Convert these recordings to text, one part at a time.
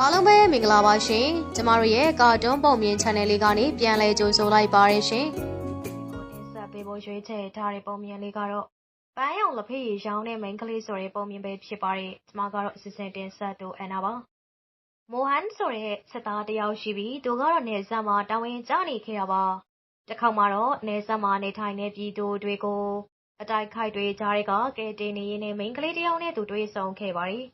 အားလုံးပဲမင်္ဂလာပါရှင်ကျမတို့ရဲ့ကာတွန်းပုံမြင် channel လေးကနေပြန်လည်ကြိုဆိုလိုက်ပါရရှင်တင်ဆက်ပေးဖို့ရွေးချယ်ထားတဲ့ပုံမြင်လေးကတော့ပန်းရောင်လက်ဖက်ရည်ရောင်းတဲ့ main ကလေးဆိုတဲ့ပုံမြင်ပဲဖြစ်ပါတယ်ကျမကတော့အစစ်စင်တင်ဆက်တူအန်နာပါမိုဟန်ဆိုတဲ့စစ်သားတယောက်ရှိပြီးသူကတော့နေဆက်မှာတာဝန်ကျနေခဲ့တာပါတစ်ခေါက်မှာတော့နေဆက်မှာနေထိုင်နေပြည်သူတွေကိုအတိုက်ခိုက်တွေကြားတဲ့ကကဲတင်နေရင်းနဲ့ main ကလေးတယောက်နဲ့သူတွေ့ဆုံခဲ့ပါတယ်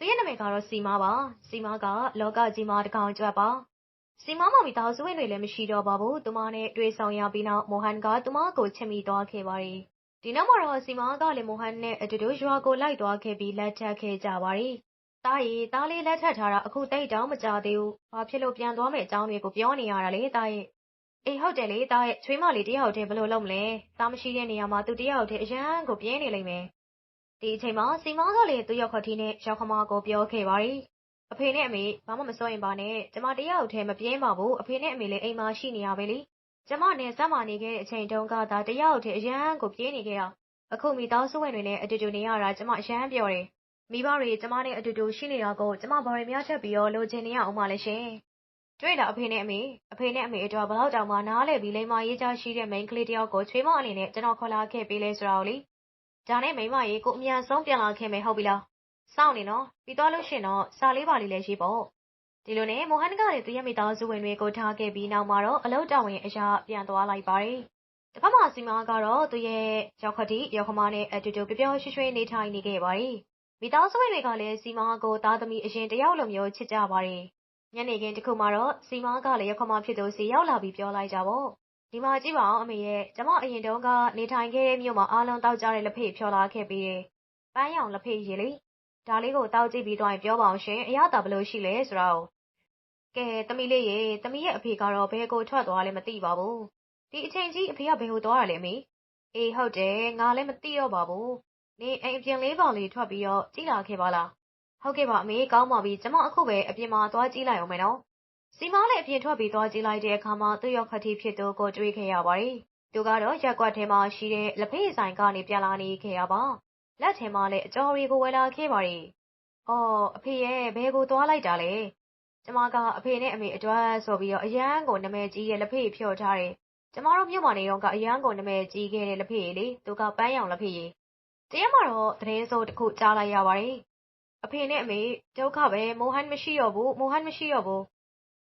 သူရဲ့နာမည်ကတော့စီမာပါစီမာကလောကကြီးမှာတကောင်ကြွက်ပါစီမာမမိသားစုဝင်တွေလည်းမရှိတော့ပါဘူးသူမနဲ့တွေ့ဆုံရပြီးနောက်မိုဟန်ကသူမကိုချစ်မိသွားခဲ့ပါတယ်ဒီနောက်မှာတော့စီမာကလည်းမိုဟန်နဲ့အတူတူရွာကိုလိုက်သွားခဲ့ပြီးလက်ထပ်ခဲ့ကြပါတယ်တားရီတားလေးလက်ထပ်ထားတာအခုတိတ်တောင်မကြသေးဘူးဘာဖြစ်လို့ပြန်သွားမယ့်အကြောင်းတွေကိုပြောနေရတာလေတားရဲ့အေးဟုတ်တယ်လေတားရဲ့ချွေးမလေးတယောက်တည်းဘယ်လိုလုပ်မလဲတားမရှိတဲ့နေရာမှာသူတယောက်တည်းအရန်ကိုပြင်းနေလိမ့်မယ် ဒီအချိန်မှာ စီမားကလည်း သူ့ရောက်ခတိနဲ့ရောက်ခမကိုပြောခဲ့ပါတယ်။အဖေနဲ့အမေ ဘာမှမစိုးရင်ပါနဲ့ ကျမတယောက်တည်း မပြင်းပါဘူး အဖေနဲ့အမေလည်း အိမ်မှာရှိနေရပဲလေ။ကျမနဲ့စမ်းမာနေခဲ့တဲ့အချိန်တုန်းကသာ တယောက်တည်း အရန်ကို ပြင်းနေခဲ့တာ အခု မိသားစုဝင်တွေနဲ့အတူတူနေရတာ ကျမ အရန်ပြောတယ်။မိဘတွေ ကျမနဲ့အတူတူရှိနေတာကို ကျမ ဘာတွေများချက်ပြီးတော့လိုချင်နေရအောင်မလဲရှင်။တွေ့လား အဖေနဲ့အမေ အဖေနဲ့အမေအတွက်ဘလောက်တောင်မှ နားလဲပြီး လိမ္မာရေးချရှိတဲ့ main ကလေးတယောက်ကို ချွေးမအနေနဲ့ ကျွန်တော် ခေါ်လာခဲ့ပေးလဲဆိုတာကိုလေ ဒါနဲ့မိမရေကိုအမြန်ဆုံးပြန်လာခဲ့မယ်ဟုတ်ပြီလားစောင့်နေနော်ပြီးသွားလို့ရှင်တော့စာလေးပါလေးလည်းရေးပေါ့ဒီလိုနဲ့မိုဟန်ကလည်းသူရဲ့မိသားစုဝင်တွေကိုထားခဲ့ပြီးနောက်မှာတော့အလုတ်တော်ဝင်အရာပြန်သွားလိုက်ပါတယ်တစ်ဖက်မှာစီမာကတော့သူရဲ့ရောက်ခတိရောက်ခမနဲ့အတူတူပျော်ပျော်ရွှင်ရွှင်နေထိုင်နေခဲ့ပါတယ်မိသားစုဝင်တွေကလည်းစီမာကိုသားသမီးအရင်တယောက်လိုမျိုးချစ်ကြပါတယ်ညနေခင်းတစ်ခုမှာတော့စီမာကလည်းရောက်ခမဖြစ်သူစီရောက်လာပြီးပြောလိုက်ကြပေါ့ ဒီမှာကြည့်ပါအောင်အမေရဲ့ကျမအရင်တုန်းကနေထိုင်ခဲ့တဲ့မြို့မှာအားလုံးတောက်ကြတဲ့လက်ဖေးဖြော်လာခဲ့ပြီးတယ်။ပန်းရောင်လက်ဖေးရေလေဒါလေးကိုတောက်ကြည့်ပြီးတော့ပြောပါအောင်ရှင်အရသာဘလို့ရှိလဲဆိုတော့ကဲသမီးလေးရေသမီးရဲ့အဖေကတော့ဘယ်ကိုထွက်သွားလဲမသိပါဘူး။ဒီအချိန်ကြီးအဖေကဘယ်ကိုသွားတာလဲအမေ။အေးဟုတ်တယ်ငါလည်းမသိတော့ပါဘူး။နေအိမ်အပြင်လေးပေါင်လေးထွက်ပြီးတော့ကြည့်လာခဲ့ပါလား။ဟုတ်ကဲ့ပါအမေကောင်းပါပြီကျမအခုပဲအပြင်မှာသွားကြည့်လိုက်အောင်မယ်နော် စီမားလည်းအပြင်ထွက်ပြီး သွားကြည့်လိုက်တဲ့အခါမှာသူ့ရောက်ခတိဖြစ်သူကို တွေ့ခဲ့ရပါတယ်။သူကတော့ရက်ကွက်ထဲမှာရှိတဲ့ လက်ဖေးဆိုင်ကနေ ပြန်လာနေခဲ့ရပါ။လက်ထဲမှာလည်း အကျော်တွေကို ဝယ်လာခဲ့ပါတယ်။အော် အဖေရဲ့ ဘယ်ကိုသွားလိုက်တာလဲ။ကျမက အဖေနဲ့အမေအတွက်ဆိုပြီးတော့အရန်ကို နာမည်ကြီးရဲ့ လက်ဖေးဖြော်ထားတယ်။ကျမတို့မြို့မှာနေတော့ကအရန်ကို နာမည်ကြီးခဲ့တဲ့ လက်ဖေးလေ သူက ပန်းရောင်လက်ဖေးရေ။တရားမှာတော့ သတင်းစိုးတစ်ခု ကြားလိုက်ရပါတယ်။အဖေနဲ့အမေ ဒုက္ခပဲ မိုဟန်မရှိတော့ဘူး မိုဟန်မရှိတော့ဘူး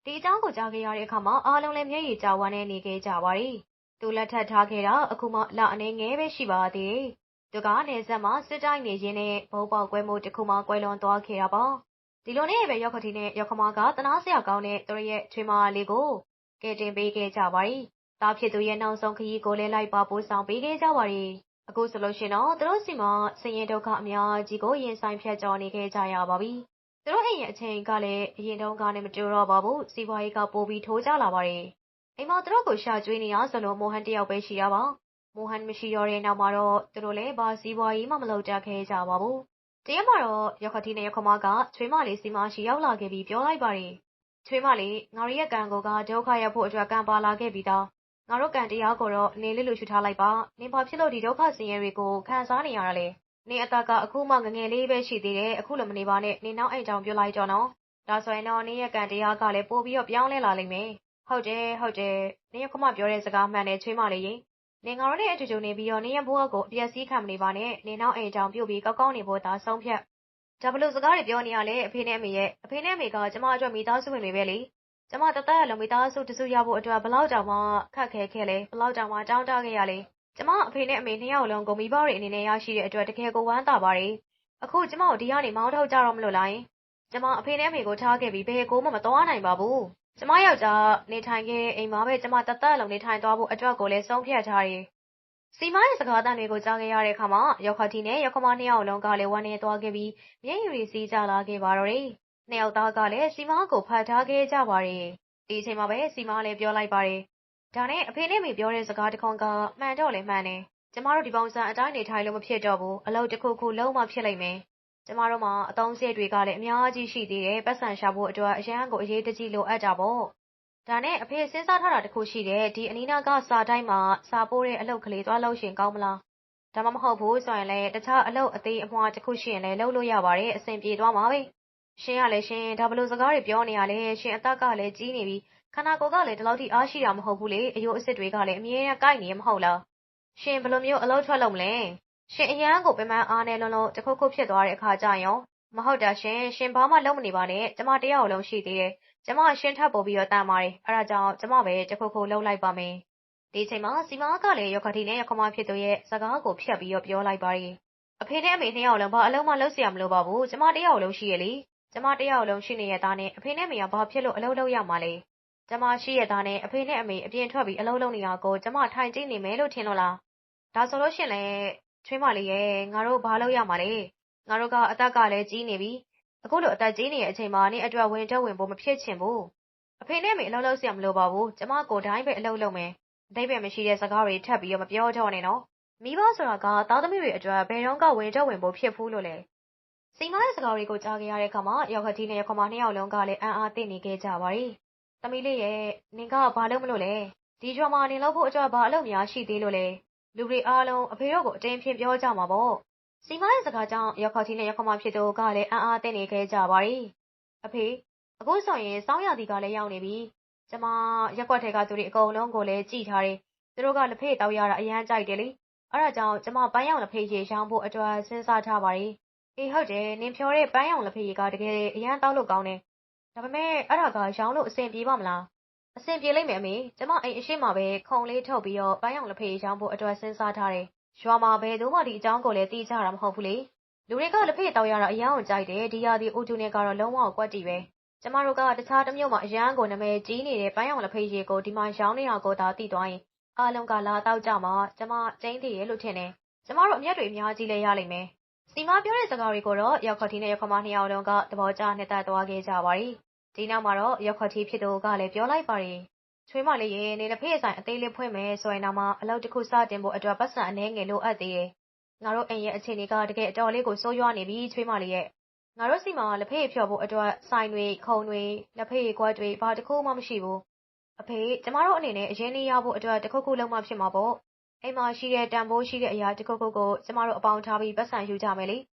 ဒီအကြောင်းကို ကြားခဲ့ရတဲ့အခါမှာ အားလုံးလည်း မျက်ရည်ကျဝမ်းနဲ့နေခဲ့ကြပါတယ်။သူလက်ထပ်ထားခဲ့တာ အခုမှ လအနေငယ်ပဲ ရှိပါသေးတယ်။သူကနေဆက်မှာ စစ်တိုင်းနေရင်းနဲ့ဘုံပေါက်ကွဲမှုတစ်ခုမှကွဲလွန်သွားခဲ့တာပါ။ဒီလိုနဲ့ပဲရောက်ခတိနဲ့ရောက်ခမကတနာစရာကောင်းတဲ့ သူရဲ့ ချွေးမလေးကိုကဲတင်ပေးခဲ့ကြပါတယ်။သားဖြစ်သူရဲ့ နောက်ဆုံးခရီးကိုလည်း လိုက်ပါပို့ဆောင်ပေးခဲ့ကြပါတယ်။အခုဆိုလို့ရှိရင်တော့ သူတို့စီမှာ ဆင်းရဲဒုက္ခအများကြီးကို ရင်ဆိုင်ဖြတ်ကျော်နေခဲ့ကြရပါပြီ။ သူတို့အိမ်ရဲ့အချိန်ကလည်းအရင်တုန်းကနဲ့မတူတော့ပါဘူးစီးပွားရေးကပိုပြီးထိုးကျလာပါတယ်အိမ်မှာသူတို့ကိုရှာကျွေးနေရဆိုလို့မိုဟန်တယောက်ပဲရှိရပါမိုဟန်မရှိတော့တဲ့နောက်မှာတော့သူတို့လည်းဘာစီးပွားရေးမှမလုပ်တတ်ခဲ့ကြပါဘူးတရက်မှာတော့ရခတိနဲ့ရခမကချွေးမလေးစီမရှိရောက်လာခဲ့ပြီးပြောလိုက်ပါတယ်ချွေးမလေးငါတို့ရဲ့ကံကိုကဒုက္ခရောက်ဖို့အတွက်ကံပါလာခဲ့ပြီးသားငါတို့ကံတရားကိုတော့နေလေးလိုရှုထားလိုက်ပါနင်ဘာဖြစ်လို့ဒီဒုက္ခဆင်းရဲတွေကိုခံစားနေရတာလဲ နေအသက်က အခုမှငငယ်လေးပဲ ရှိသေးတယ် အခုလို မနေပါနဲ့နေနောက်အိမ်ကြောင်ပြောလိုက်တော့နော် ဒါဆိုရင်တော့နေရဲ့ ကံတရားကလည်း ပို့ပြီးတော့ ပြောင်းလဲလာလိမ့်မယ် ဟုတ်တယ် ဟုတ်တယ်နေရခမပြောတဲ့စကား မှန်တယ် ချွေးမလေးရင်နေငါတို့နဲ့အတူတူနေပြီးတော့နေရဘိုးကို အပြက်စီးခံမနေပါနဲ့နေနောက်အိမ်ကြောင်ပြုတ်ပြီး ကောက်ကောက်နေဖို့သာ ဆုံးဖြတ် ဒါဘလို့စကားတွေ ပြောနေရလဲ အဖေနဲ့ အမေရဲ့ အဖေနဲ့ အမေက ကျမအတွက် မိသားစုဝင်တွေပဲလေ ကျမ တသက်အလုံး မိသားစုတစုရဖို့အတွက်ဘလောက်တောင်မှ ခက်ခဲခဲ့လဲဘလောက်တောင်မှ တောင်းတခဲ့ရလဲ ကျမအဖေနဲ့အမေနှစ်ယောက်လုံးကိုမိဘတွေအနေနဲ့ရရှိတဲ့အတွက်တကယ်ကိုဝမ်းသာပါတယ်။အခုကျမကိုဒီကနေမောင်းထုတ်ကြတော့မလို့လား။ကျမအဖေနဲ့အမေကိုထားခဲ့ပြီးဘယ်ကိုမှမသွားနိုင်ပါဘူး။ကျမယောက်ျားနေထိုင်ခဲ့အိမ်မှာပဲကျမတသက်လုံးနေထိုင်သွားဖို့အတွက်ကိုလည်းဆုံးဖြတ်ထားတယ်။စီမရဲ့စကားသံတွေကိုကြားခဲ့ရတဲ့အခါမှာရောက်ခတိနဲ့ရောက်ခမနှစ်ယောက်လုံးကလည်းဝမ်းနေသွားခဲ့ပြီးမျက်ရည်တွေစီးကြလာခဲ့ပါတော့တယ်။နှစ်ယောက်သားကလည်းစီမကိုဖတ်ထားခဲ့ကြပါတယ်။ဒီအချိန်မှာပဲစီမလည်းပြောလိုက်ပါတယ် ဒါနဲ့အဖေနဲ့မေပြောတဲ့စကားတခွန်းကမှန်တော့လည်းမှန်တယ်။ကျမတို့ဒီပုံစံအတိုင်းနေထိုင်လို့မဖြစ်တော့ဘူး။အလုပ်တစ်ခုခုလုပ်မှဖြစ်လိမ့်မယ်။ကျမတို့မှာအသုံးစရိတ်တွေကလည်းအများကြီးရှိသေးတယ်။ပတ်စံရှာဖို့အတွက်အရန်ကိုအရေးတကြီးလိုအပ်တာပေါ့။ဒါနဲ့အဖေစဉ်းစားထားတာတခုရှိတယ်။ဒီအနီးနားကစာတိုင်းမှာစာပိုးတဲ့အလုပ်ကလေးသွားလုပ်ရှင်ကောင်းမလား။ဒါမှမဟုတ်ဘူးဆိုရင်လည်းတခြားအလုပ်အသေးအမွှားတစ်ခုရှိရင်လည်းလုပ်လို့ရပါတယ်။အဆင်ပြေသွားမှာပဲရှင်ကလည်းရှင်ဒါဘလို့စကားတွေပြောနေရလဲရှင်အသက်ကလည်းကြီးနေပြီ ခန္ဓာကိုယ်ကလည်းဒီလောက်ထိအားရှိတာမဟုတ်ဘူးလေအယိုးအစစ်တွေကလည်းအမြဲတမ်းကိုက်နေရမဟုတ်လားရှင်ဘယ်လိုမျိုးအလုပ်ထွက်လုပ်မလဲရှင်အရန်ကိုပင်မအားနဲ့လုံးလုံးတခုခုဖြစ်သွားတဲ့အခါကျရင်မဟုတ်တာရှင်ရှင်ဘာမှလုပ်မနေပါနဲ့ကျမတယောက်လုံးရှိသေးတယ်ကျမရှင်ထပ်ပို့ပြီးတော့တန်ပါတယ်အဲဒါကြောင့်ကျမပဲတခုခုလုပ်လိုက်ပါမယ်ဒီချိန်မှာစီမားကလည်းရောက်ခတိနဲ့ရောက်ခမဖြစ်သူရဲ့စကားကိုဖြတ်ပြီးတော့ပြောလိုက်ပါတယ်အဖေနဲ့အမေနှစ်ယောက်လုံးဘာအလုံးမလုပ်စရာမလိုပါဘူးကျမတယောက်လုံးရှိရလေကျမတယောက်လုံးရှိနေရတာနဲ့အဖေနဲ့အမေကဘာဖြစ်လို့အလုပ်လုပ်ရမှာလဲ ။ကျမရှိရဲ့သားနဲ့ အဖေနဲ့အမေ အပြင်ထွက်ပြီး အလုပ်လုပ်နေတာကို ကျမ ထိုင်ကြည့်နေမယ်လို့ ထင်လို့လား။ဒါဆိုလို့ရှင်လည်း ချွေးမလေးရဲ့ ငါတို့ ဘာလုပ်ရမှာလဲ။ငါတို့က အသက်ကလည်း ကြီးနေပြီ။အခုလို အသက်ကြီးနေတဲ့အချိန်မှာ နင့်အတွက် ဝန်ထုပ်ဝန်ပိုး မဖြစ်ချင်ဘူး။အဖေနဲ့အမေ အလုပ်လုပ်စရာ မလိုပါဘူး။ကျမ ကိုယ်တိုင်ပဲ အလုပ်လုပ်မယ်။အဓိပ္ပါယ်မရှိတဲ့ စကားတွေ ထပ်ပြီး မပြောတော့နဲ့နော်။မိဘဆိုတာက သားသမီးတွေအတွက် ဘယ်တုန်းက ဝန်ထုပ်ဝန်ပိုး ဖြစ်ဖူးလို့လဲ။"စီမရဲ့ စကားတွေကို ကြားခဲ့ရတဲ့အခါမှာ ယောက်ျားလေးနဲ့ ယောက္ခမ နှစ်ယောက်လုံးကလည်း အံ့အားသင့်နေခဲ့ကြပါတယ် သမီးလေးရဲ့နင်ကဘာလုပ်မလို့လဲ။ဒီကျွမ်းမှာနင်လုပ်ဖို့အတွက်ဘာအလုပ်များရှိသေးလို့လဲ။လူတွေအားလုံးအဖေတို့ကိုအတင်းဖြင့်ပြောကြမှာပေါ့။စီမရဲ့စကားကြောင့်ရောက်ခတိနဲ့ရောက်ခမဖြစ်သူကလည်းအံ့အားသင့်နေခဲ့ကြပါရီ။အဖေအခုဆိုရင်စောင်းရသည်ကလည်းရောက်နေပြီ။ကျမရက်ွက်ထဲကသူတွေအကုန်လုံးကိုလည်းကြည်ထားတယ်။သူတို့ကလက်ဖေးတောက်ရတာအရန်ကြိုက်တယ်လေ။အဲဒါကြောင့်ကျမပန်းရောင်လက်ဖေးရေရောင်းဖို့အတွက်စဉ်းစားထားပါရီ။အေးဟုတ်တယ်နင်ပြောတဲ့ပန်းရောင်လက်ဖေးရေကတကယ်အရန်တောက်လို့ကောင်းတယ်။ ဒါပေမဲ့အဲ့ဒါကရောင်းလို့အဆင်ပြေပါမလား။အဆင်ပြေလိမ့်မယ်အမေ။ကျမအိမ်အရှိမပဲခုံလေးထုတ်ပြီးတော့ပန်းရောင်လက်ဖေးရေရောင်းဖို့အတွက်စဉ်းစားထားတယ်။ရွာမှာဘယ်သူမှဒီအကြောင်းကိုလည်းသိကြတာမဟုတ်ဘူးလေ။လူတွေကလက်ဖေးတောက်ရတာအရန်ကိုကြိုက်တယ်။ဒီရာသီဥတုနဲ့ကတော့လုံးဝကွက်တီပဲ။ကျမတို့ကတခြားတစ်မြို့မှာအရန်ကိုနာမည်ကြီးနေတဲ့ပန်းရောင်လက်ဖေးရေကိုဒီမှာရောင်းနေတာကိုသာသိသွားရင်အားလုံးကလာတောက်ကြမှာကျမကျင်းသေးရဲ့လို့ထင်တယ်။ကျမတို့အမျက်တွေအများကြီးလည်းရလိမ့်မယ်။စီမပြောတဲ့စကားတွေကိုတော့ရောက်ခတ်တီနဲ့ရောက်ခမနှစ်ယောက်လုံးကသဘောကျနှစ်သက်သွားခဲ့ကြပါရီ။ ဒီနောက်မှာတော့ရောက်ခတ်တီဖြစ်သူကလည်း ပြောလိုက်ပါရီ။ချွေးမလေးရေနေလက်ဖေးဆိုင် အသေးလေးဖွင့်မယ်ဆိုရင်တော့မှ အလုပ်တစ်ခုစတင်ဖို့အတွက်ပတ်စံအနှဲငယ်လိုအပ်သေးတယ်။ငါတို့အိမ်ရဲ့အခြေအနေက တကယ်အတော်လေးကို ဆိုးရွားနေပြီ ချွေးမလေးရဲ့ ငါတို့စီမှာ လက်ဖေးဖြော်ဖို့အတွက် ဆိုင်တွေ ခုံတွေ လက်ဖေးကွက်တွေ ဘာတစ်ခုမှမရှိဘူး။အဖေ ကျမတို့အနေနဲ့ အရင်လေးရဖို့အတွက် တခုခုလုံးမှဖြစ်မှာပေါ့။အိမ်မှာရှိတဲ့ တန်ဖိုးရှိတဲ့အရာတခုခုကို ကျမတို့အပေါင်းထားပြီးပတ်စံယူကြမယ်လေ။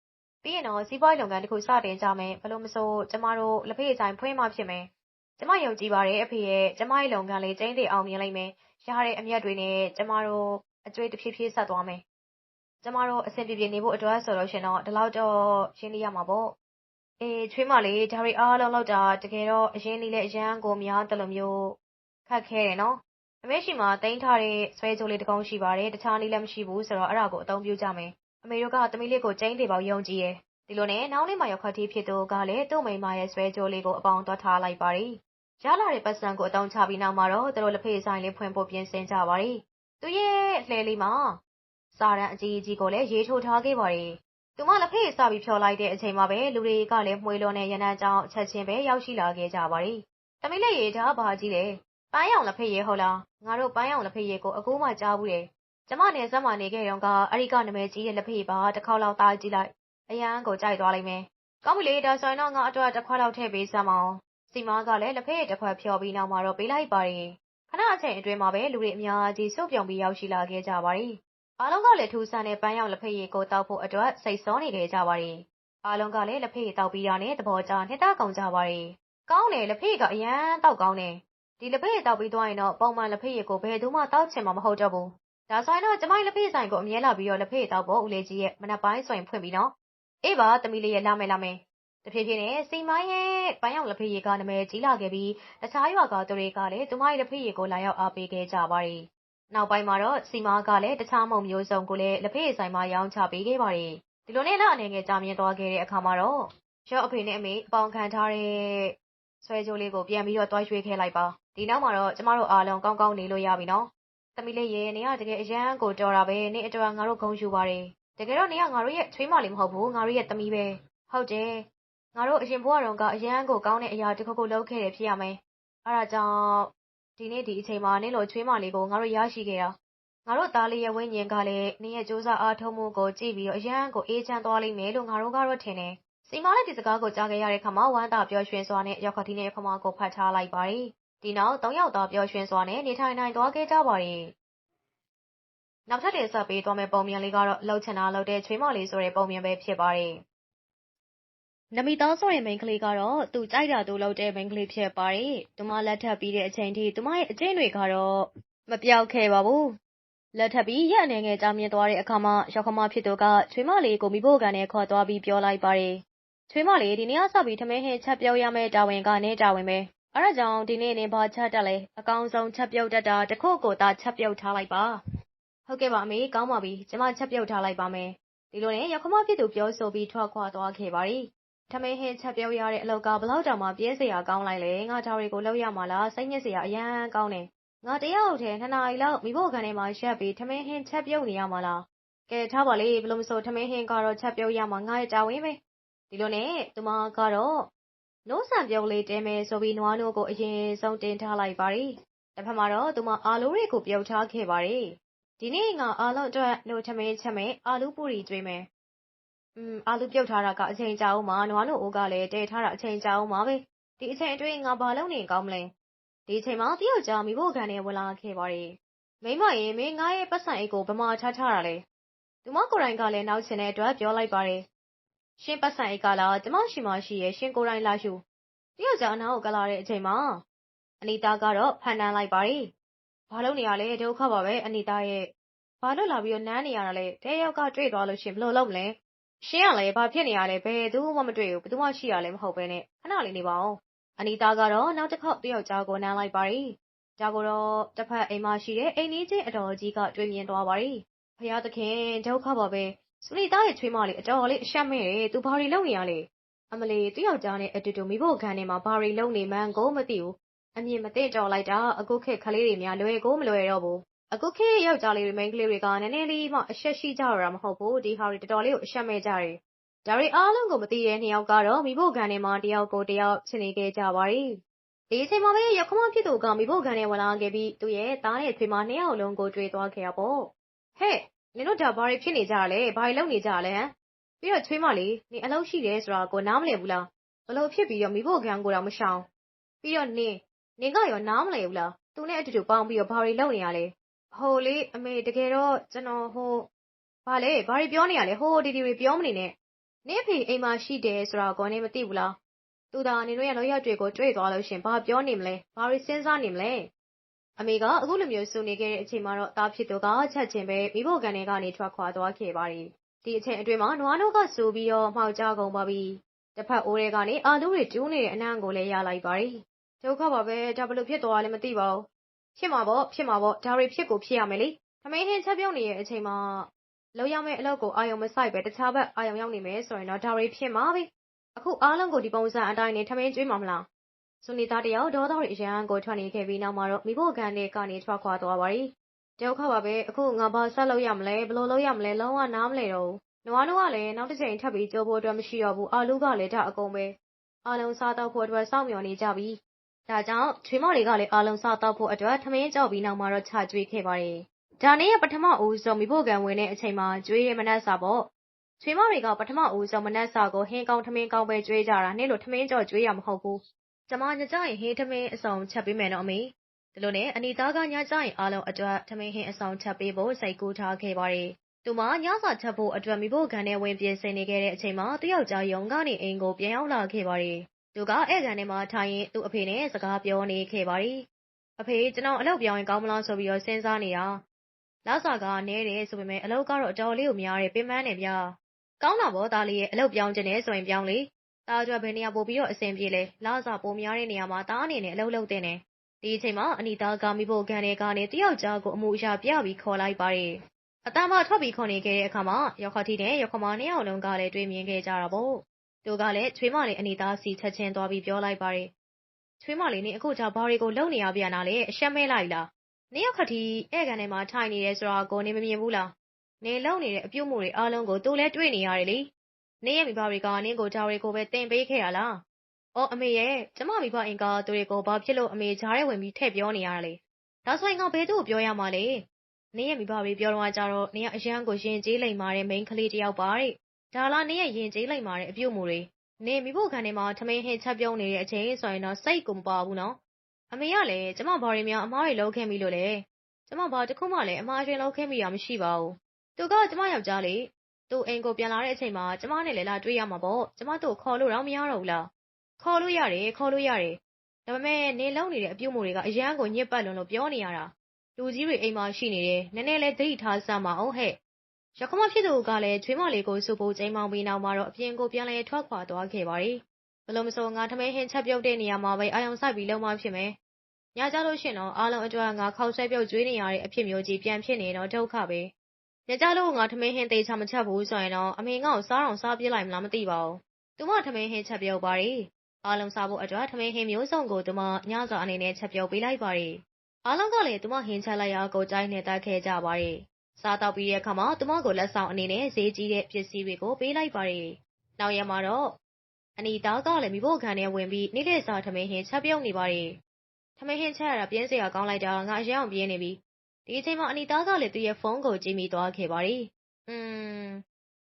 ပြီးရင်တော့စီးပွားရေးလုပ်ငန်းတစ်ခုစတင်ကြမယ်ဘလို့မဆိုကျမတို့လက်ဖေးဆိုင်ဖွင့်မှဖြစ်မယ်။ကျမယုံကြည်ပါတယ်အဖေရဲ့ကျမရဲ့လုပ်ငန်းလေးကျင်းတည်အောင်မြင်လိမ့်မယ်။ရတဲ့အမျက်တွေနဲ့ကျမတို့အကျွေးတစ်ဖြည်းဖြည်းဆက်သွားမယ်။ကျမတို့အဆင်ပြေပြေနေဖို့အတွက်ဆိုလို့ရှင်တော့ဒီလောက်တော့ရှင်းနေရမှာပေါ့။အေးချွေးမလေးဒါတွေအားလုံးလောက်တာတကယ်တော့အရင်လေးလည်းအရန်ကိုများတယ်လို့မျိုးခက်ခဲတယ်နော်။အမေရှိမှတင်ထားတဲ့ဆွဲကြိုးလေးတစ်ကောင်ရှိပါတယ်။တခြားနည်းလည်းမရှိဘူးဆိုတော့အဲ့ဒါကိုအသုံးပြုကြမယ်။ အမေတို့က သမီးလေးကို ကျင်းသေးပေါယုံကြည်ရဲ့။ဒီလိုနဲ့ နောက်နေ့မှရောက်ခတ်တီးဖြစ်သူကလည်း သူ့မိမရဲ့ ဆွဲကြိုးလေးကို အပေါင်းသွားထားလိုက်ပါရီ။ရလာတဲ့ပတ်စံကိုအတောင်းချပြီးနောက်မှာတော့ သူတို့ လက်ဖေးဆိုင်လေးဖွင့်ဖို့ ပြင်ဆင်ကြပါရီ။သူရဲ့ လှဲလေးမှာ စာရန်အကြီးအကြီးကိုလည်း ရေးထိုးထားခဲ့ပါရီ။သူမ လက်ဖေးစပြီးဖြော်လိုက်တဲ့အချိန်မှာပဲ လူတွေကလည်းမှွေလွန်တဲ့ ရနန်းကြောင်ချက်ချင်းပဲ ရောက်ရှိလာခဲ့ကြပါရီ။သမီးလေးရေ ဒါဘာကြီးလဲ။ပန်းရောင်လက်ဖေးရေဟုတ်လား။ငါတို့ ပန်းရောင်လက်ဖေးရေကို အခုမှ ကြားဘူးတယ်။ ကျမနယ်စပ်မှာနေခဲ့တော့ကအဲ့ဒီက နာမည်ကြီးတဲ့ လက်ဖေးပါတစ်ခေါက်လောက် သားကြည့်လိုက်။အရန်ကို ကြိုက်သွားလိမ့်မယ်။ကောင်းပြီလေ ဒါဆိုရင်တော့ ငါအတွက်တစ်ခွက်လောက် ထည့်ပေးစမ်းမအောင်။စီမားကလည်း လက်ဖေးတစ်ခွက်ဖြော်ပြီးနောက်မှာတော့ ပေးလိုက်ပါရီ။ခဏအချိန်အတွင်းမှာပဲ လူတွေအများကြီး စုပြုံပြီးရောက်ရှိလာခဲ့ကြပါရီ။အားလုံးကလည်း ထူးဆန်းတဲ့ ပန်းရောင်လက်ဖေးရေကိုတောက်ဖို့အတွက် စိတ်ဆောနေခဲ့ကြပါရီ။အားလုံးကလည်း လက်ဖေးတောက်ပြီးတာနဲ့ သဘောကျ နှစ်သက်ကုန်ကြပါရီ။ကောင်းတယ် လက်ဖေးကအရန်တောက်ကောင်းတယ်။ဒီလက်ဖေးတောက်ပြီးသွားရင်တော့ ပုံမှန်လက်ဖေးရေကို ဘယ်သူမှတောက်ချင်မှာ မဟုတ်တော့ဘူး။ ဒါဆိုရင်တော့ကျမလက်ဖေးဆိုင်ကိုအမြဲလာပြီးတော့လက်ဖေးတောက်ဖို့ဦးလေးကြီးရဲ့မနက်ပိုင်းဆိုရင်ဖွင့်ပြီးနော်။အေးပါသမီးလေးရဲ့လာမယ်လာမယ်။တဖြည်းဖြည်းနဲ့စီမိုင်းရဲ့ပန်းရောင်လက်ဖေးရေကနာမည်ကြီးလာခဲ့ပြီးတခြားရွာကသူတွေကလည်းသူမရဲ့လက်ဖေးရေကိုလာရောက်အားပေးခဲ့ကြပါရီ။နောက်ပိုင်းမှာတော့စီမားကလည်းတခြားမုံမျိုးစုံကိုလည်းလက်ဖေးဆိုင်မှာရောင်းချပေးခဲ့ပါရီ။ဒီလိုနဲ့လက်အနေငယ်ကြာမြင့်သွားခဲ့တဲ့အခါမှာတော့ရော့အဖေနဲ့အမေအပေါင်းခံထားတဲ့ဆွဲကြိုးလေးကိုပြန်ပြီးတော့တွားရွှေ့ခဲ့လိုက်ပါ။ဒီနောက်မှာတော့ကျမတို့အားလုံးကောင်းကောင်းနေလို့ရပြီနော်။ သမီးလေးရေနေကတကယ်အရန်ကိုတော်တာပဲနေအတွက်ငါတို့ဂုဏ်ယူပါတယ်။တကယ်တော့နေကငါတို့ရဲ့ချွေးမလေးမဟုတ်ဘူးငါတို့ရဲ့သမီးပဲ။ဟုတ်တယ်။ငါတို့အရင်ဘဝတုန်းကအရန်ကိုကောင်းတဲ့အရာတစ်ခုခုလုပ်ခဲ့တယ်ဖြစ်ရမယ်။အဲဒါကြောင့်ဒီနေ့ဒီအချိန်မှာနေလို့ချွေးမလေးကိုငါတို့ရရှိခဲ့တာ။ငါတို့သားလေးရဲ့ဝိညာဉ်ကလည်းနေရဲ့စူးစမ်းအားထုတ်မှုကိုကြည့်ပြီးတော့အရန်ကိုအေးချမ်းသွားလိမ့်မယ်လို့ငါတို့ကတော့ထင်တယ်။စီမားလည်းဒီစကားကိုကြားခဲ့ရတဲ့ခါမှာဝမ်းသာပျော်ရွှင်စွာနဲ့ရောက်ခတိနဲ့ခမကိုဖတ်ထားလိုက်ပါရီ။ ဒီနောက် သုံးယောက်သားပျော်ရွှင်စွာနဲ့ နေထိုင်နိုင်သွားခဲ့ကြပါရီ။နောက်ထပ်တင်ဆက်ပေးသွားမယ့် ပုံမြင်လေးကတော့လှုပ်ချင်တာလှုပ်တဲ့ ချွေးမလေးဆိုတဲ့ ပုံမြင်ပဲ ဖြစ်ပါတယ်။နမီသားဆိုတဲ့ မိန်းကလေးကတော့ သူကြိုက်တာသူလုပ်တဲ့ မိန်းကလေး ဖြစ်ပါတယ်။သူမ လက်ထပ်ပြီးတဲ့အချိန်ထိ သူမရဲ့အကျင့်တွေကတော့ မပြောက်ခဲ့ပါဘူး။လက်ထပ်ပြီး ရက်အနေငယ် ကြာမြင့်သွားတဲ့အခါမှာရောက်ခမဖြစ်သူက ချွေးမလေးကိုမိဖို့ကန်နဲ့ခေါ်သွားပြီး ပြောလိုက်ပါတယ်။ချွေးမလေး ဒီနေ့ကစပြီး ထမင်းဟင်းချက်ပြုတ်ရမယ့် တာဝန်ကနေတာဝန်ပဲ။ အဲဒါကြောင့် ဒီနေ့နေဘာချက်တက်လဲ အကောင်းဆုံး ချက်ပြုတ်တတ်တာတခုကိုသာ ချက်ပြုတ်ထားလိုက်ပါ။ဟုတ်ကဲ့ပါအမေ ကောင်းပါပြီ ကျမ ချက်ပြုတ်ထားလိုက်ပါမယ်။ဒီလိုနဲ့ရောက်ခမဖြစ်သူ ပြောဆိုပြီး ထွက်ခွာသွားခဲ့ပါတယ်။ထမင်းဟင်းချက်ပြုတ်ရတဲ့ အလောက်ကဘလောက်တောင်မှ ပြဲစရာကောင်းလိုက်လဲ ငါသားတွေကိုလောက်ရမှာလား စိတ်ညစ်စရာ အရန်ကောင်းတယ် ငါတယောက်တည်း နှစ်နာရီလောက်မိဖို့ခံထဲမှာရက်ပြီး ထမင်းဟင်းချက်ပြုတ်နေရမှာလား ကဲ ထားပါလေဘလို့မဆို ထမင်းဟင်းကတော့ ချက်ပြုတ်ရမှာ ငါရဲ့တာဝန်ပဲ ဒီလိုနဲ့ သူမကတော့ နိုးဆန်ပြုတ်လေးတဲမယ်ဆိုပြီးနွားနိုးကိုအရင်ဆုံးတင်ထားလိုက်ပါတယ်တစ်ဖက်မှာတော့သူမအာလူတွေကိုပြုတ်ထားခဲ့ပါတယ်ဒီနေ့ငါအားလုံးအတွက်နိုးထမင်းချက်မယ်အာလူပူရီကျွေးမယ်อืมအာလူပြုတ်ထားတာကအချိန်ကြာအောင်မှာနွားနို့အိုးကလည်းတဲထားတာအချိန်ကြာအောင်မှာပဲဒီအချိန်အတွင်းငါဘာလုပ်နေကောင်းမလဲဒီအချိန်မှာတယောက်ကြောင့်မိဖို့ခံနဲ့ဝင်လာခဲ့ပါတယ်မိမရေမင်းငါရဲ့ပတ်စံအိတ်ကိုဗမာထားထားတာလေသူမကိုယ်တိုင်ကလည်းနောက်ချင်တဲ့အတွက်ပြောလိုက်ပါတယ် ရှင်ပတ်စံအိတ်ကလားကျမရှိမရှိရဲ့ရှင်ကိုယ်တိုင်လာရှူတယောက်ကြောင့်အနားကိုကလာတဲ့အချိန်မှာအနီတာကတော့ဖန်တန်းလိုက်ပါတယ်ဘာလုပ်နေရလဲဒုက္ခပါပဲအနီတာရဲ့ဘာလို့လာပြီးတော့နမ်းနေရတာလဲတဲယောက်ကတွေ့သွားလို့ရှင်ဘယ်လိုလုပ်မလဲရှင်းရလဲဘာဖြစ်နေရလဲဘယ်သူမှမတွေ့ဘူးဘယ်သူမှရှိရလဲမဟုတ်ပဲနဲ့ခဏလေးနေပါအောင်အနီတာကတော့နောက်တစ်ခေါက်တယောက်ကြားကိုနမ်းလိုက်ပါတယ်ဒါကိုတော့တစ်ဖက်အိမ်မှာရှိတဲ့အိမ်လေးချင်းအတော်ကြီးကတွေ့မြင်သွားပါတယ်ဖယားသခင်ဒုက္ခပါပဲ စနီတာရဲ့ချွေးမလေးအတော်လေးအရှက်မဲ့တယ်သူဘာတွေလုပ်နေရလဲအမလီတယောက်ကြားနဲ့အတူတူမိဖို့ခံနေမှာဘာတွေလုပ်နေမှန်းကိုမသိဘူးအမြင်မသိတော်လိုက်တာအခုခေတ်ကလေးတွေများလွယ်ကိုမလွယ်တော့ဘူးအခုခေတ်ယောက်ျားလေးတွေမိန်းကလေးတွေကနည်းနည်းလေးမှအရှက်ရှိကြရတာမဟုတ်ဘူးဒီဟာတွေတော်တော်လေးကိုအရှက်မဲ့ကြတယ်ဒါတွေအားလုံးကိုမသိတဲ့နှစ်ယောက်ကတော့မိဖို့ခံနေမှာတယောက်ကိုတယောက်ချင်နေခဲ့ကြပါတယ်ဒီအချိန်မှာပဲရခမဖြစ်သူကမိဖို့ခံနေဝင်လာခဲ့ပြီးသူ့ရဲ့သားနဲ့ချွေမနှစ်ယောက်လုံးကိုတွေ့သွားခဲ့ရပေါ့ဟဲ့ နင်တို့ဒါဘာတွေဖြစ်နေကြလဲဘာတွေလုပ်နေကြလဲဟမ်ပြီးတော့ချွေးမလေးနေအလုပ်ရှိတယ်ဆိုတာကိုနားမလည်ဘူးလားဘလို့ဖြစ်ပြီးတော့မိဖို့ခံကိုတော့မရှောင်ပြီးတော့နင်နင်ကရောနားမလည်ဘူးလားသူနဲ့အတူတူပေါင်းပြီးတော့ဘာတွေလုပ်နေရလဲဟိုလေအမေတကယ်တော့ကျွန်တော်ဟိုဘာလဲဘာတွေပြောနေရလဲဟိုဒီဒီတွေပြောမနေနဲ့နင့်ဖေအိမ်မှာရှိတယ်ဆိုတာကိုနင်မသိဘူးလားသူသာနင်တို့ရဲ့လောက်ရတွေကိုတွေ့သွားလို့ရှင်ဘာပြောနေမလဲဘာတွေစဉ်းစားနေမလဲ အမေက အခုလိုမျိုးစုနေခဲ့တဲ့အချိန်မှာတော့တားဖြစ်သူက ချက်ချင်းပဲမိဖို့ကန်ထဲကနေ ထွက်ခွာသွားခဲ့ပါတယ် ဒီအချိန်အတွင်းမှာ နွားနို့ကစူပြီးတော့ မှောက်ကြကုန်ပါပြီတစ်ဖက်အိုးတွေကနေ အာလူတွေကျူးနေတဲ့အနံ့ကိုလည်း ရလိုက်ပါတယ် ဒုက္ခပါပဲ ဒါဘလို့ဖြစ်သွားလဲ မသိပါဘူး ဖြစ်မှာပေါ့ ဖြစ်မှာပေါ့ ဒါတွေ ဖြစ်ကိုဖြစ်ရမယ်လေသမင်းဟင်းချက်ပြုတ်နေတဲ့အချိန်မှာလောက်ရမယ့်အလုပ်ကို အာယုံမဆိုင်ပဲတခြားဘက် အာယုံရောက်နေမယ်ဆိုရင်တော့ ဒါတွေ ဖြစ်မှာပဲ အခုအားလုံးကို ဒီပုံစံအတိုင်းနေထမင်းကျွေးမှာမလား စွန်နီသားတယောက် ဒေါသတွေအရန်ကိုထွက်နေခဲ့ပြီးနောက်မှာတော့မိဖို့ကန်တွေကနေ ထွက်ခွာသွားပါရီဒုက္ခပါပဲ အခု ငါဘာဆက်လုပ်ရမလဲ ဘယ်လိုလုပ်ရမလဲ လုံးဝနားမလဲတော့နွားနိုးကလည်း နောက်တစ်ချိန်ထပ်ပြီး ကြိုးဖို့အတွက် မရှိတော့ဘူး အာလူကလည်း ဒါအကုန်ပဲ အားလုံးစားတော့ဖို့အတွက် စောင့်မျှော်နေကြပြီ ဒါကြောင့် ချွေးမတွေကလည်း အားလုံးစားတော့ဖို့အတွက် ထမင်းကြောက်ပြီးနောက်မှာတော့ခြာကျွေးခဲ့ပါတယ် ဒါနေ့ပထမဦးဆုံးမိဖို့ကန်ဝင်တဲ့အချိန်မှာ ကျွေးရမနှက်စာပေါ့ ချွေးမတွေက ပထမဦးဆုံး မနှက်စာကို ဟင်းကောင်း ထမင်းကောင်းပဲ ကျွေးကြတာ နေ့လို ထမင်းကြော်ကျွေးရမဟုတ်ဘူး ကျမညကြရင်ဟင်းထမင်းအစုံချက်ပေးမယ်နော်အမေဒီလိုနဲ့အနီသားကညကြရင်အားလုံးအတွက်ထမင်းဟင်းအစုံချက်ပေးဖို့စိတ်ကူးထားခဲ့ပါတယ်သူမညစာချက်ဖို့အတွက်မိဖို့ကန်ထဲဝင်ပြင်ဆင်နေခဲ့တဲ့အချိန်မှာတယောက်ကြားယုံကနေအိမ်ကိုပြန်ရောက်လာခဲ့ပါတယ်သူကဧကန်ထဲမှာထိုင်ရင်သူ့အဖေနဲ့စကားပြောနေခဲ့ပါတယ်အဖေကျွန်တော်အလုပ်ပြောင်းရင်ကောင်းမလားဆိုပြီးတော့စဉ်းစားနေတာလစာကနဲတယ်ဆိုပေမဲ့အလုပ်ကတော့အတော်လေးကိုများတယ်ပင်ပန်းတယ်ဗျာကောင်းတာဗောသားလေးရဲ့အလုပ်ပြောင်းခြင်းနဲ့ဆိုရင်ပြောင်းလေ တားအတွက် ဘယ်နေရာပို့ပြီးတော့ အဆင်ပြေလဲ လစာပိုများတဲ့နေရာမှာတားအနေနဲ့ အလုပ်လုပ်တဲ့နဲ့ဒီအချိန်မှာ အနီတာကမိဖို့ခံတဲ့ကနေ တယောက်ကြားကို အမှုအရာပြပြီး ခေါ်လိုက်ပါတယ်အတန်းမထွက်ပြီး ခေါ်နေခဲ့တဲ့အခါမှာရောက်ခတိနဲ့ရောက်ခမ နှစ်ယောက်လုံးကလည်း တွေ့မြင်ခဲ့ကြတာပေါ့ သူကလည်း ချွေးမလေး အနီသားစီချက်ချင်းသွားပြီး ပြောလိုက်ပါတယ် ချွေးမလေးနေအခုကြောင့်ဘာတွေကို လုံနေရပြန်တာလဲ အရှက်မဲလိုက်လားနေရောက်ခတိဧကန်ထဲမှာ ထိုင်နေရဲဆိုတာကိုနေမမြင်ဘူးလားနေလုံနေတဲ့ အပြုတ်မှုတွေအားလုံးကို သူလည်း တွေ့နေရတယ်လေ နေရဲ့မိဘတွေက နင်းကိုဒါတွေကိုပဲတင်ပေးခဲ့ရလားအော်အမေရဲ့ ကျမမိဘအင်ကသူတွေကို ဘာဖြစ်လို့ အမေဂျားရဲဝင်ပြီး ထည့်ပြောနေရတာလဲ ဒါဆိုရင်ငါ ဘယ်သူ့ကိုပြောရမှာလဲနေရဲ့မိဘတွေပြောတော့ကြတော့နေကအရန်ကိုရင်ကျေးလိမ်မာတဲ့ မိန်းကလေးတယောက်ပါတဲ့ ဒါလားနေရဲ့ရင်ကျေးလိမ်မာတဲ့အပြုတ်မှုတွေနေမိဖို့ခံနေမှာ ထမင်းဟင်းချက်ပြုံးနေတဲ့အချိန်ဆိုရင်တော့ စိတ်ကိုမပါဘူးနော် အမေကလည်း ကျမ ဘာတွေများ အမားတွေလုပ်ခဲ့မိလို့လဲ ကျမ ဘာတစ်ခုမှလည်း အမားချင်းလုပ်ခဲ့မိတာ မရှိပါဘူး သူက ကျမယောက်ျားလေ သူအိမ်ကိုပြန်လာတဲ့အချိန်မှာကျမနဲ့လည်းလာတွေ့ရမှာပေါ့ကျမတို့ခေါ်လို့တော့မရတော့ဘူးလားခေါ်လို့ရတယ်ခေါ်လို့ရတယ်ဒါပေမဲ့နေလုံနေတဲ့အပြုတ်မှုတွေကအရန်ကိုညစ်ပတ်လွန်လို့ပြောနေရတာလူကြီးတွေအိမ်မှာရှိနေတယ်နည်းနည်းလေးသတိထားစမ်းပါအောင်ဟဲ့ရခမဖြစ်သူကလည်းချွေးမလေးကိုစုဖို့ချိန်မောင်းပြီးနောက်မှာတော့အပြင်ကိုပြန်လဲထွက်ခွာသွားခဲ့ပါတယ်ဘလို့မဆိုငါထမင်းဟင်းချက်ပြုတ်တဲ့နေရာမှာပဲအာယုံဆိုင်ပြီးလုံမဖြစ်မယ်ညကြလို့ရှင်တော့အားလုံးအတွက်ငါခောက်ဆွဲပြုတ်ကျွေးနေရတဲ့အဖြစ်မျိုးကြီးပြန်ဖြစ်နေတော့ဒုက္ခပဲ ညကြလို့ငါထမင်းဟင်းသေးချမချက်ဘူးဆိုရင်တော့အမေငါ့ကိုစားအောင်စားပြစ်လိုက်မလားမသိပါဘူးသူမထမင်းဟင်းချက်ပြုတ်ပါတယ်အားလုံးစားဖို့အတွက်ထမင်းဟင်းမျိုးစုံကိုသူမညစာအနေနဲ့ချက်ပြုတ်ပေးလိုက်ပါတယ်အားလုံးကလည်းသူမဟင်းချက်လိုက်ရကိုကြိုင်းနေတတ်ခဲ့ကြပါတယ်စားတော့ပြီးတဲ့အခါမှာသူမကိုလက်ဆောင်အနေနဲ့ဈေးကြီးတဲ့ပစ္စည်းတွေကိုပေးလိုက်ပါတယ်နောက်ရက်မှာတော့အနီသားကလည်းမိဖို့ခံနဲ့ဝင်ပြီးနေ့လည်စာထမင်းဟင်းချက်ပြုတ်နေပါတယ်ထမင်းဟင်းချက်ရတာပြင်းစရာကောင်းလိုက်တာငါအရအောင်ပြင်းနေပြီ ဒီအချိန်မှာ အနီသားကလည်း သူ့ရဲ့ဖုန်းကို ကြည့်မိသွားခဲ့ပါတယ်။อืม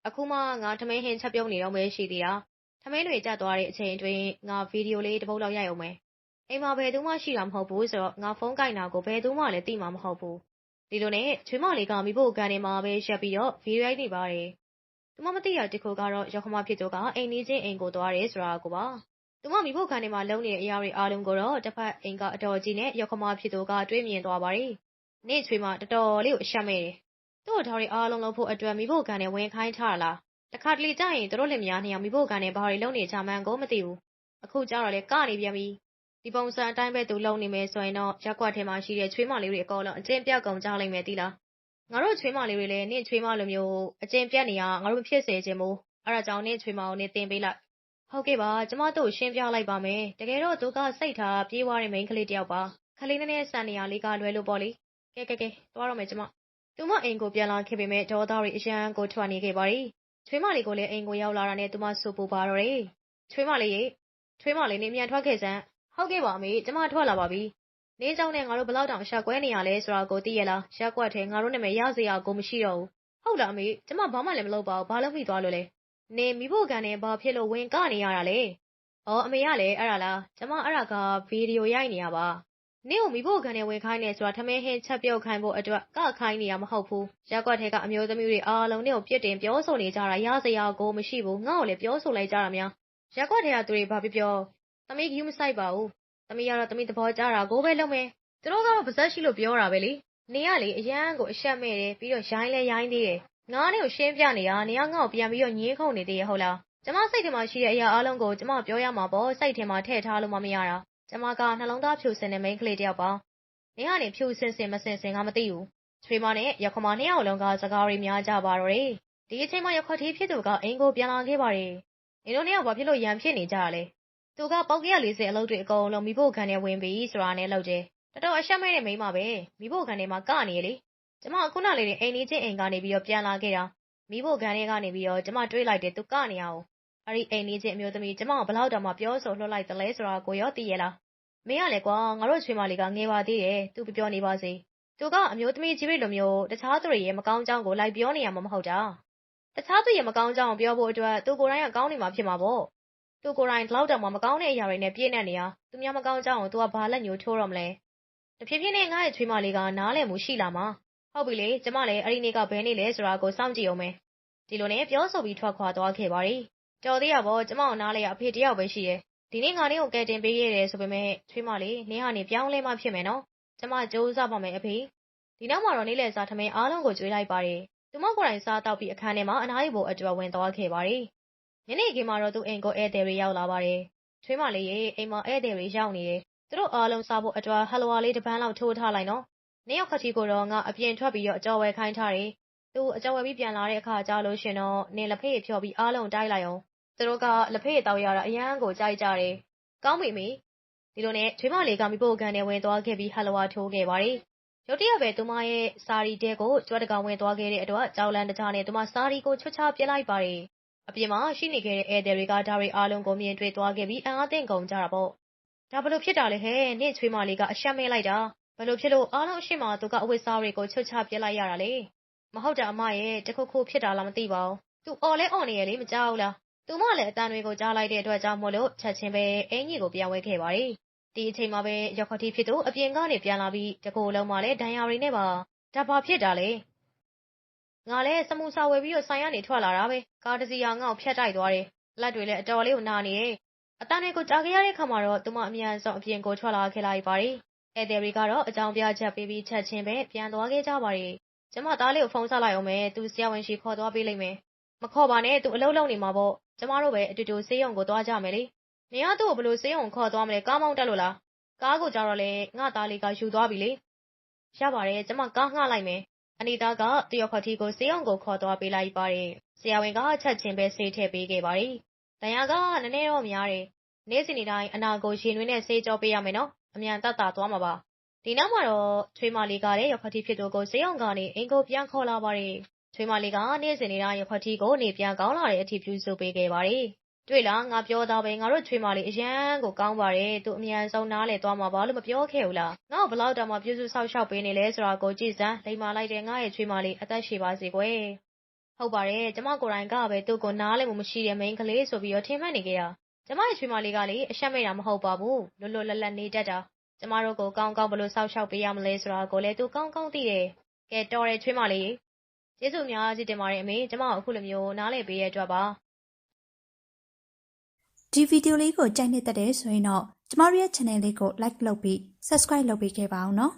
အခုမှ ငါ ထမင်းဟင်း ချက်ပြုတ်နေတော့ပဲ ရှိသေးတာ။ထမင်းတွေ ကျသွားတဲ့အချိန်တွင်ငါ ဗီဒီယိုလေး တစ်ပုတ်လောက် ရိုက်အောင်မယ်။အိမ်မှာ ဘယ်သူမှ ရှိတာ မဟုတ်ဘူးဆိုတော့ ငါ ဖုန်းကင်တာကို ဘယ်သူမှလည်း သိမှာ မဟုတ်ဘူး။ဒီလိုနဲ့ ချွေးမလေးကမိဖို့ကန်နေမှာပဲရက်ပြီးတော့ ဗီဒီယိုရိုက်နေပါတယ်။သူမ မသိရတခုကတော့ရခမဖြစ်သူက အိမ်နေချင်းအိမ်ကို သွားတယ်ဆိုတာကိုပါ။သူမမိဖို့ကန်နေမှာ လုံနေတဲ့အရာတွေ အားလုံးကိုတော့ တစ်ဖက်အိမ်ကအတော်ကြီးနဲ့ရခမဖြစ်သူက တွေးမြင်သွားပါတယ်။ နေ့ချွေးမတော်တော်လေးကိုအရှက်မဲ့တယ်။သူ့ထော်တွေအားလုံးလုံးဖို့အတွက်မိဖို့ကန်နဲ့ဝင်ခိုင်းထားလား။တခါတလေကြာရင်တို့လင်မယားနှစ်ယောက်မိဖို့ကန်နဲ့ဘာတွေလုပ်နေကြမှန်းကိုမသိဘူး။အခုကျတော့လေကနေပြန်ပြီ။ဒီပုံစံအတိုင်းပဲသူလုံနေမယ်ဆိုရင်တော့ရက်ကွက်ထဲမှာရှိတဲ့ချွေးမလေးတွေအကုန်လုံးအကျင့်ပြတ်ကုန်ကြလိမ့်မယ်တိလား။ငါတို့ချွေးမလေးတွေလည်းနင့်ချွေးမလိုမျိုးအကျင့်ပြတ်နေရငါတို့မဖြစ်စေချင်ဘူး။အဲ့ဒါကြောင့်နင့်ချွေးမကိုနင့်တင်ပေးလိုက်။ဟုတ်ကဲ့ပါကျမတို့ရှင်းပြလိုက်ပါမယ်။တကယ်တော့သူကစိတ်ထားပြေးသွားတဲ့မိန်းကလေးတယောက်ပါ။ခလေးနည်းနည်းဆန်နေရလေးကလွဲလို့ပေါ့လေ။ ကဲကဲကဲသွားတော့မယ်ကျမ။သူမအိမ်ကိုပြန်လာခဲ့ပေမဲ့ဒေါသတွေအရန်ကိုထွက်နေခဲ့ပါရီ။ချွေးမလေးကိုလည်းအိမ်ကိုရောက်လာတာနဲ့သူမဆူပူပါတော့တယ်။ချွေးမလေးရေချွေးမလေးနေမြန်ထွက်ခဲ့စမ်း။ဟုတ်ကဲ့ပါအမေကျမထွက်လာပါပြီ။နေကြောင်နဲ့ငါတို့ဘလောက်တောင်ရှာကွဲနေရလဲဆိုတာကိုသိရလား။ရက်ကွက်ထဲငါတို့နာမည်ရစရာကိုမရှိတော့ဘူး။ဟုတ်လားအမေကျမဘာမှလည်းမလုပ်ပါဘူး။ဘာလို့မိသွားလို့လဲ။နေမိဖို့ကန်နဲ့ဘာဖြစ်လို့ဝင်ကနေရတာလဲ။အော်အမေကလည်းအဲ့ဒါလား။ကျမအဲ့ဒါကဗီဒီယိုရိုက်နေရပါ။ နင့်ကိုမိဖို့ခံနဲ့ဝင်ခိုင်းနေဆိုတာထမင်းဟင်းချက်ပြုတ်ခိုင်းဖို့အတွက်ကခိုင်းနေရမဟုတ်ဘူးရက်ကွက်ထဲကအမျိုးသမီးတွေအားလုံးနဲ့ကိုပြစ်တင်ပြောဆိုနေကြတာရစရာကိုမရှိဘူးငါ့ကိုလည်းပြောဆိုလိုက်ကြတာများရက်ကွက်ထဲကသူတွေဘာပြောပြောသမီးကယူမဆိုင်ပါဘူးသမီးကတော့သမီးသဘောကျတာကိုပဲလုပ်မယ်သူတို့ကတော့ပါဇက်ရှိလို့ပြောတာပဲလေနေရလေအရန်ကိုအရှက်မဲ့တယ်ပြီးတော့ရိုင်းလဲရိုင်းသေးတယ်ငါနဲ့ကိုရှင်းပြနေတာနေရငါ့ကိုပြန်ပြီးတော့ညင်းခုန်နေသေးရဟုတ်လားကျမစိတ်ထဲမှာရှိတဲ့အရာအလုံးကိုကျမပြောရမှာပေါ့စိတ်ထဲမှာထည့်ထားလို့မမရတာ ကျမကနှလုံးသားဖြူစင်တဲ့မိန်းကလေးတယောက်ပါ။နင်ကနေဖြူစင်စင်မစင်စင်ကမသိဘူး။ချွေမနဲ့ရခမနှစ်ယောက်လုံးကစကားတွေများကြပါတော့တယ်။ဒီအချိန်မှာရခွက်သေးဖြစ်သူကအိမ်ကိုပြန်လာခဲ့ပါတယ်။နင်တို့နှစ်ယောက်ဘာဖြစ်လို့ရန်ဖြစ်နေကြတာလဲ။သူကပေါက်က140အလုပ်တွေအကုန်လုံးမိဖို့ခံနဲ့ဝင်ပြီးဆိုတာနဲ့လုပ်တယ်။တော်တော်အရှက်မဲ့တဲ့မိန်းမပဲ။မိဖို့ခံထဲမှာကနေလေ။ကျမခုနလေးနဲ့အိမ်လေးချင်းအိမ်ကနေပြီးတော့ပြန်လာခဲ့တာ။မိဖို့ခံထဲကနေပြီးတော့ကျမတွေးလိုက်တယ်သူကနေအောင်။အဲ့ဒီအိမ်လေးချင်းအမျိုးသမီးကျမကိုဘလောက်တောင်မှပြောဆိုလှုပ်လိုက်တယ်လဲဆိုတာကိုရောသိရလား မင်းကလည်းကွာငါတို့ချွေးမလေးကငယ်ပါသေးတယ်သူပြောနေပါစေသူကအမျိုးသမီးကြီးတွေလိုမျိုးတခြားသူတွေရဲ့မကောင်းကြောင်းကိုလိုက်ပြောနေရမှာမဟုတ်တာတခြားသူရဲ့မကောင်းကြောင်းကိုပြောဖို့အတွက်သူကိုယ်တိုင်ကကောင်းနေမှာဖြစ်မှာပေါ့သူကိုယ်တိုင်လောက်တောင်မှမကောင်းတဲ့အရာတွေနဲ့ပြည့်နေနေရသူများမကောင်းကြောင်းကိုသူကဘာလက်ညှိုးထိုးတော့မလဲတဖြည်းဖြည်းနဲ့ငါ့ရဲ့ချွေးမလေးကနားလည်မှုရှိလာမှာဟုတ်ပြီလေကျမလည်းအဲ့ဒီနေ့ကဘယ်နေ့လဲဆိုတာကိုစောင့်ကြည့်အောင်မယ်ဒီလိုနဲ့ပြောဆိုပြီးထွက်ခွာသွားခဲ့ပါရီတော်သေးရပေါ့ကျမကိုနားလဲရအဖေတယောက်ပဲရှိတယ် ဒီနေ့ငါလေးကိုကယ်တင်ပေးခဲ့တယ်ဆိုပေမဲ့ချွေးမလေးနင်းဟာနေပြောင်းလဲမှဖြစ်မယ်နော်ကျမကြိုးစားပါမယ်အဖေဒီနောက်မှာတော့နေ့လည်စာထမင်းအားလုံးကိုကျွေးလိုက်ပါတယ်သူမကိုယ်တိုင်စားတောက်ပြီးအခန်းထဲမှာအနားယူဖို့အတွက်ဝင်သွားခဲ့ပါတယ်ညနေခင်းမှာတော့သူအိမ်ကိုဧည့်သည်တွေရောက်လာပါတယ်ချွေးမလေးရေအိမ်မှာဧည့်သည်တွေရောက်နေတယ်သူတို့အားလုံးစားဖို့အတွက်ဟလဝါလေးတစ်ပန်းလောက်ထိုးထားလိုက်နော်နေ့ရောက်ခတိကိုတော့ငါအပြင်ထွက်ပြီးတော့အကြော်ဝယ်ခိုင်းထားတယ်သူအကြော်ဝယ်ပြီးပြန်လာတဲ့အခါကျလို့ရှင်တော့နင်လက်ဖေးဖြော်ပြီးအားလုံးတိုက်လိုက်အောင် သူတို့ကလက်ဖေးတောက်ရတာအရန်ကိုကြိုက်ကြတယ်။ကောင်းပြီမေ။ဒီလိုနဲ့ချွေးမလေးကမိဖို့ကန်နဲ့ဝင်သွားခဲ့ပြီးဟလဝါထိုးခဲ့ပါတယ်။ရုတ်တရက်ပဲသူမရဲ့စာရီတဲကိုကြွက်တကောင်ဝင်သွားခဲ့တဲ့အတွက်ကြောက်လန့်တကြားနဲ့သူမစာရီကိုချွတ်ချပြစ်လိုက်ပါတယ်။အပြင်မှာရှိနေခဲ့တဲ့ဧည့်သည်တွေကဒါတွေအားလုံးကိုမြင်တွေ့သွားခဲ့ပြီးအံ့အားသင့်ကုန်ကြတာပေါ့။ဒါဘလို့ဖြစ်တာလဲဟဲ့။နင့်ချွေးမလေးကအရှက်မဲလိုက်တာ။ဘလို့ဖြစ်လို့အားလုံးအရှိမသူကအဝတ်စားတွေကိုချွတ်ချပြစ်လိုက်ရတာလေ။မဟုတ်တာအမရဲ့တခုခုဖြစ်တာလားမသိပါဘူး။သူအော်လဲအော်နေရလေမကြောက်လား သူမလည်းအတန်တွေကိုကြားလိုက်တဲ့အတွက်ကြောင့်မို့လို့ချက်ချင်းပဲအင်ကြီးကိုပြန်ဝဲခဲ့ပါတယ်။ဒီအချိန်မှာပဲရောက်ခတိဖြစ်သူအပြင်ကနေပြန်လာပြီးတကိုယ်လုံးမှလည်းဒဏ်ရာတွေနဲ့ပါဒါဘာဖြစ်တာလဲငါလည်းစမှုစာဝယ်ပြီးတော့ဆိုင်ကနေထွက်လာတာပဲကားတစ်စီးကငါ့ကိုဖျက်တိုက်သွားတယ်လက်တွေလည်းအတော်လေးကိုနာနေတယ်အတန်းလေးကိုကြားခဲ့ရတဲ့ခါမှာတော့သူမအမြန်ဆုံးအပြင်ကိုထွက်လာခဲ့လိုက်ပါတယ်ဧည့်သည်တွေကတော့အကြောင်းပြချက်ပေးပြီးချက်ချင်းပဲပြန်သွားခဲ့ကြပါတယ်ကျမသားလေးကိုဖုန်းဆက်လိုက်အောင်မယ်သူဆရာဝန်ရှိခေါ်သွားပေးလိမ့်မယ်မခေါ်ပါနဲ့သူအလုပ်လုပ်နေမှာပေါ့ ကျမတို့ပဲ အတူတူ ဆေးရုံကိုသွားကြမယ်လေနေရသူ့ကို ဘယ်လိုဆေးရုံခေါ်သွားမလဲ ကားမောင်းတက်လို့လား ကားကိုကြတော့လေငါသားလေးက ယူသွားပြီလေ ရပါတယ် ကျမ ကားငှားလိုက်မယ် အနီတာကတယောက်ခတိကို ဆေးရုံကို ခေါ်သွားပေးလိုက်ပါတယ် ဆရာဝန်က ချက်ချင်းပဲ ဆေးထည့်ပေးခဲ့ပါတယ် ဒဏ်ရာက နည်းနည်းတော့များတယ် နေ့စဉ်နေ့တိုင်း အနာကိုရင်တွင်းနဲ့ ဆေးကြောပေးရမယ်နော် အမြန်တတ်တာသွားမှာပါ ဒီနောက်မှာတော့ ချွေးမလေးကလည်း ရောက်ခတိဖြစ်သူကို ဆေးရုံကနေအင်ကိုပြန်ခေါ်လာပါတယ် ချွေးမလေးက နေ့စဉ်နေ့တိုင်းရောက်ခတိကို နေပြန်ကောင်းလာတဲ့အထိ ပြုစုပေးခဲ့ပါတယ် တွေ့လား ငါပြောသားပဲ ငါတို့ချွေးမလေး အရန်ကိုကောင်းပါတယ် သူ အမြန်ဆုံး နားလေသွားမှာပါလို့ မပြောခဲ့ဘူးလား ငါ့ကိုဘလောက်တောင်မှ ပြုစုဆောက်ရှောက်ပေးနေလဲဆိုတာကို ကြည့်စမ်း လိမ္မာလိုက်တဲ့ ငါရဲ့ချွေးမလေး အသက်ရှည်ပါစေကွယ် ဟုတ်ပါတယ် ကျမကိုယ်တိုင်ကပဲ သူ့ကို နားလည်းမရှိတဲ့ မိန်းကလေးဆိုပြီးတော့ ထင်မှတ်နေကြတာ ကျမရဲ့ ချွေးမလေးကလေ အရှက်မိတ်တာ မဟုတ်ပါဘူး လွတ်လွတ်လပ်လပ်နေတတ်တာ ကျမတို့ကို ကောင်းကောင်း ဘယ်လိုဆောက်ရှောက်ပေးရမလဲဆိုတာကိုလည်း သူ ကောင်းကောင်းသိတယ် ကဲတော်တယ်ချွေးမလေး ကျေးဇူးအများကြီးတင်ပါတယ်အမေကျမကိုအခုလိုမျိုးနားလည်ပေးရတဲ့အတွက်ပါဒီဗီဒီယိုလေးကိုကြိုက်နှစ်သက်တယ်ဆိုရင်တော့ကျမတို့ရဲ့ channel လေးကို like လုပ်ပြီး subscribe လုပ်ပေးခဲ့ပါအောင်နော်